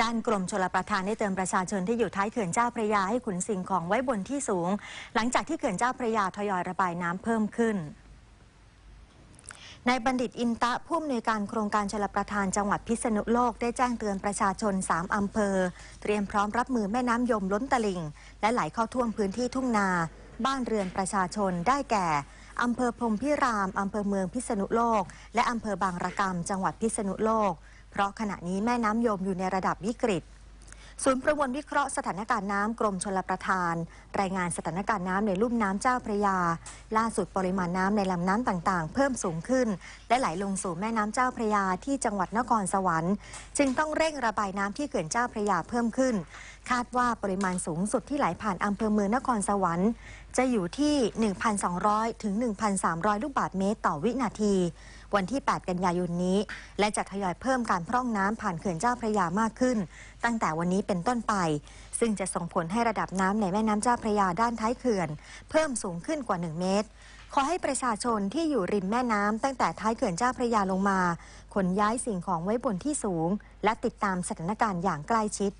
ด้านกรมชลประทานได้เตือนประชาชนที่อยู่ท้ายเขื่อนเจ้าพระยาให้ขุนสิ่งของไว้บนที่สูง หลังจากที่เขื่อนเจ้าพระยาทยอยระบายน้ำเพิ่มขึ้นนายบัณฑิตอินตะผู้อำนวยการโครงการชลประทานจังหวัดพิษณุโลกได้แจ้งเตือนประชาชน 3 อำเภอ เตรียมพร้อมรับมือแม่น้ำยมล้นตลิ่ง และไหลเข้าท่วมพื้นที่ทุ่งนา บ้านเรือนประชาชนได้แก่ อำเภอพรมพิราม อำเภอเมืองพิษณุโลก และอำเภอบางระกำจังหวัดพิษณุโลก เพราะขณะนี้แม่น้ำยมอยู่ในระดับวิกฤต ศูนย์ประมวลวิเคราะห์สถานการณ์น้ำกรมชลประทาน รายงานสถานการณ์น้ำในลุ่มน้ำเจ้าพระยา ล่าสุดปริมาณน้ำในลำน้ำต่างๆ เพิ่มสูงขึ้น และไหลลงสู่แม่น้ำเจ้าพระยาที่จังหวัดนครสวรรค์ จึงต้องเร่งระบายน้ำที่เขื่อนเจ้าพระยาเพิ่มขึ้น คาดว่าปริมาณสูงสุดที่ไหลผ่านอำเภอเมืองนครสวรรค์ จะอยู่ที่ 1,200 ถึง 1,300 ลูกบาศก์เมตรต่อวินาทีวันที่ 8 กันยายนนี้ และจะทยอยเพิ่มการพร่องน้ำผ่านเขื่อนเจ้าพระยามากขึ้น ตั้งแต่วันนี้เป็นต้นไป ซึ่งจะส่งผลให้ระดับน้ำในแม่น้ำเจ้าพระยาด้านท้ายเขื่อน เพิ่มสูงขึ้นกว่า 1 เมตร ขอให้ประชาชนที่อยู่ริมแม่น้ำตั้งแต่ท้ายเขื่อนเจ้าพระยาลงมาขนย้ายสิ่งของไว้บนที่สูง และติดตามสถานการณ์อย่างใกล้ชิด